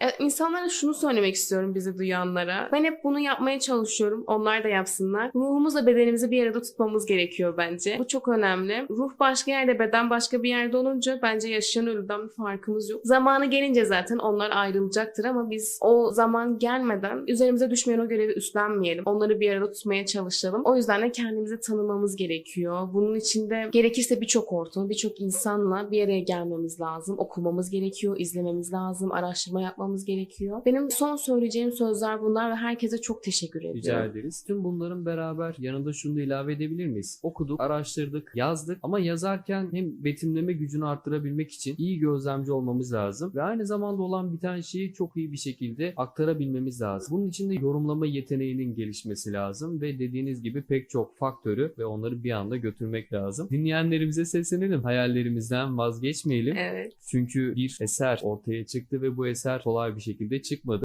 Evet, insanlara şunu söylemek istiyorum bizi duyanlara. Ben hep bunu yapmaya çalışıyorum. Onlar da yapsınlar. Ruhumuzla bedenimizi bir arada tutmamız gerekiyor bence. Bu çok önemli. Ruh başka yerde, beden başka bir yerde olunca bence yaşayan ölümden bir farkımız yok. Zamanı gelince zaten onlar ayrılacaktır ama biz o zaman gelmeden üzerimize düşmeyen o görevi üstlenmeyelim. Onları bir arada tutmaya çalışalım. O yüzden de kendimizi tanımamız gerekiyor. Bunun için de gerekirse birçok ortam, birçok insanla bir araya gelmemiz lazım. Okumamız gerekiyor, izlememiz lazım, araştırma yapmamız gerekiyor. Benim son söyleyeceğim sözler bunlar ve herkese çok teşekkür ediyorum. Rica ederiz. Tüm bunların beraber yanında şunu da ilave edebilir miyiz? Okuduk, araştırdık, yazdık ama yazarken hem betimleme gücünü arttırabilmek için iyi gözlemci olmamız lazım ve aynı zamanda olan biten şeyi çok iyi bir şekilde aktarabilmemiz lazım. Bunun için de yorumlama yeteneğinin gelişmesi lazım ve dediğiniz gibi pek çok faktörü ve onları bir anda götürmek lazım. Dinleyenlerimize seslenelim. Hayallerimizden vazgeçmeyelim. Evet. Çünkü bir eser ortaya çıktı ve bu eser kolay bir şekilde çıkmadı.